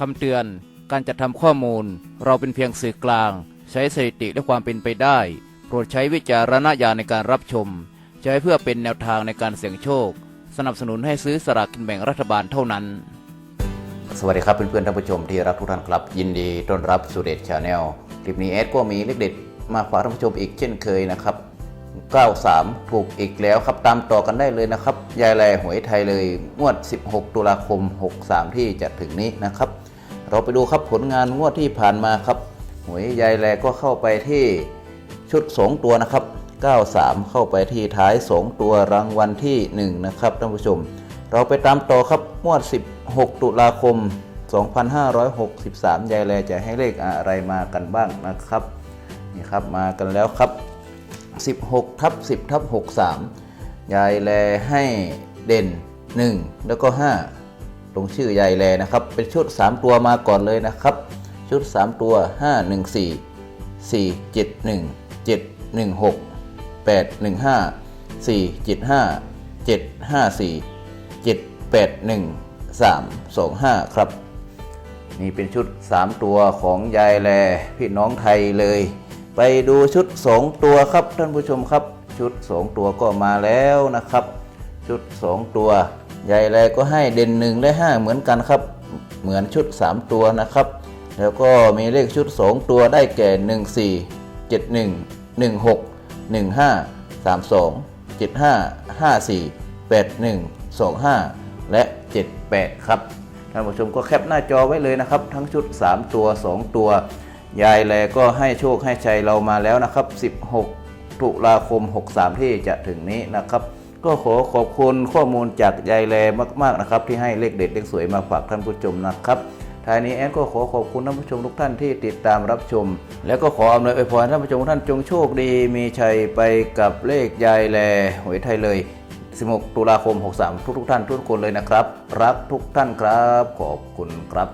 คำเตือน การจัดทำข้อมูล เราเป็นเพียงสื่อกลาง ใช้สถิติและความเป็นไปได้ โปรดใช้วิจารณญาณในการรับชม ใช้เพื่อเป็นแนวทางในการเสี่ยงโชค สนับสนุนให้ซื้อสลากกินแบ่งรัฐบาลเท่านั้น สวัสดีครับเพื่อนๆท่านผู้ชมที่รักทุกท่านครับ ยินดีต้อนรับสู่เดชชาแนลคลิปนี้แอดก็มีเลขเด็ดมาฝากท่านผู้ชมอีกเช่นเคยนะครับ93 ถูกอีกแล้วครับตามต่อกันได้เลยนะครับ ยายแลหวยไทยเลยงวด 16 ตุลาคม 63 ที่จะถึงนี้นะครับ เราไปดูครับผลงานงวดที่ผ่านมาครับหวยยายแลก็เข้าไปที่ชุด 2 ตัวนะครับ 93 เข้าไปที่ท้าย 2 ตัวรางวัลที่ 1 นะครับท่านผู้ชม เราไปตามต่อครับงวด 16 ตุลาคม 2563 ยายแลจะให้เลขอะไรมากันบ้างนะครับนี่ครับมากันแล้วครับ 16ทับ10ทับ63 ยายแลให้เด่น 1 แล้วก็ 5 ตรงชื่อยายแลนะครับ เป็นชุด 3 ตัวมาก่อนเลยนะครับ ชุด 3 ตัว 5 1 4 4 7 1 7 1 6 8 1 5 4 7 5 7 5 4 7 8 1 3 2 5 ครับ นี่เป็นชุด 3 ตัวของยายแลพี่น้องไทยเลย ไปดูชุด 2 ตัวครับท่านผู้ชมครับ ชุด 2 ตัวก็มาแล้วนะครับ ชุด 2 ตัว ยายแลก็ให้เด่น1และ5 เหมือนกันครับ เหมือนชุด 3 ตัวนะครับ แล้วก็มีเลขชุด 2 ตัวได้แก่ 14 71 16 15 32 75 54 81 25 และ 78 ครับท่านผู้ชมก็แคปหน้าจอไว้เลยนะครับ ทั้งชุด 3 ตัว 2 ตัวยายแลก็ให้โชคให้ชัยเรามาแล้วนะครับ 16 ตุลาคม 63 ที่จะถึงนี้นะครับ ก็ขอขอบคุณข้อมูลจากยายแลมาก ๆนะครับ ที่ให้เลขเด็ดเลขสวยมาฝากท่านผู้ชมนะครับท้ายนี้แอนก็ขอขอบคุณท่านผู้ชมทุกท่านที่ติดตามรับชม แล้วก็ขออำนวยอวยพรท่านผู้ชมทุกท่านจงโชคดี มีชัยไปกับเลขยายแลหวยไทยเลย 16 ตุลาคม 63 ทุกทุกท่านทุกคนเลยนะครับ รักทุกท่านครับ ขอบคุณครับ